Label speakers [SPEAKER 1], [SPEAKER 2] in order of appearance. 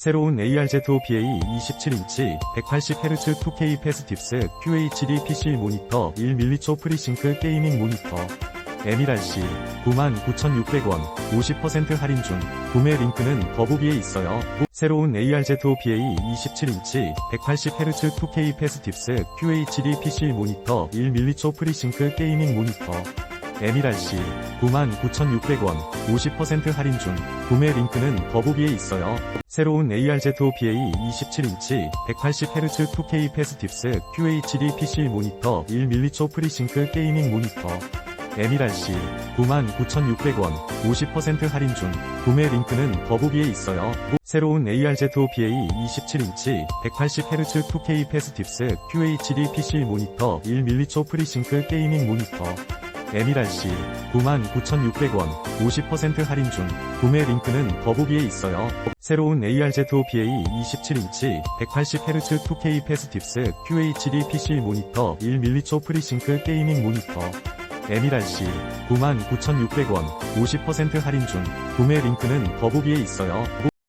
[SPEAKER 1] 새로운 ARZ5PA 27인치 180Hz 2K 패스팁스 QHD PC 모니터 1m초 프리싱크 게이밍 모니터. MRC 99,600원 50% 할인 중. 구매 링크는 더보기에 있어요. 새로운 ARZ5PA 27인치 180Hz 2K 패스팁스 QHD PC 모니터 1m초 프리싱크 게이밍 모니터 MRC 99,600원 50% 할인 중 구매 링크는 더보기에 있어요. 새로운 ARZ5PA 27인치 180Hz 2K 패스팁스 QHD PC 모니터 1m초 프리싱크 게이밍 모니터 MRC 99,600원 50% 할인 중 구매 링크는 더보기에 있어요. 새로운 ARZ5PA 27인치 180Hz 2K 패스팁스 QHD PC 모니터 1m초 프리싱크 게이밍 모니터 MRC 99,600원 50% 할인 중 구매 링크는 더보기에 있어요. 새로운 ARZ5PA 27인치 180Hz 2K 패스팁스 QHD PC 모니터 1m초 프리싱크 게이밍 모니터 MRC 99,600원 50% 할인 중 구매 링크는 더보기에 있어요.